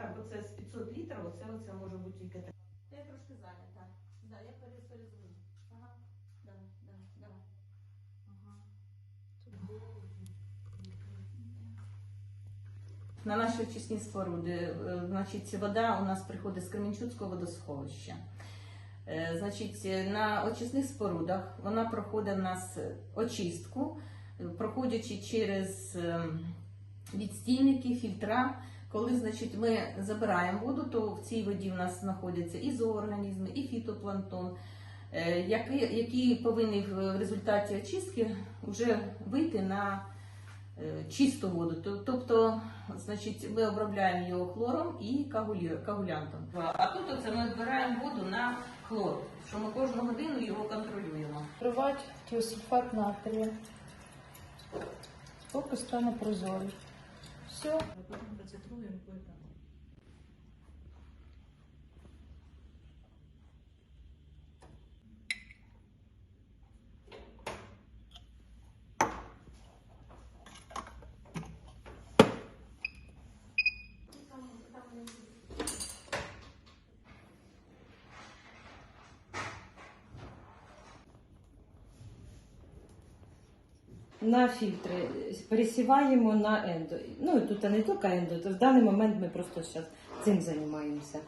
отак, оце з 500 літрів, оце, оце може бути тільки так. Я трошки зайнята. Да, я перезвоню. Ага. Давай, давай, давай. Ага. На наші очисні споруди, е, значить, вода у нас приходить з Кременчуцького водосховища. Е, Значить, на очисних спорудах вона проходить в нас очистку, проходячи через е, відстійники, фільтра. Коли значить, ми забираємо воду, то в цій воді в нас знаходяться і зоорганізми, і фітопланктон, е, який, який повинні в результаті очистки вже вийти на е, чисту воду. Тобто, значить, ми обробляємо його хлором і кагулянтом. А тут оце ми збираємо воду на хлор, що ми кожну годину його контролюємо. Вкривати тіосульфат натрія. Поки стане прозорий. 쇼? На фільтри пересіваємо на ендо. Ну тут не тільки ендо, то в даний момент ми просто зараз цим займаємося.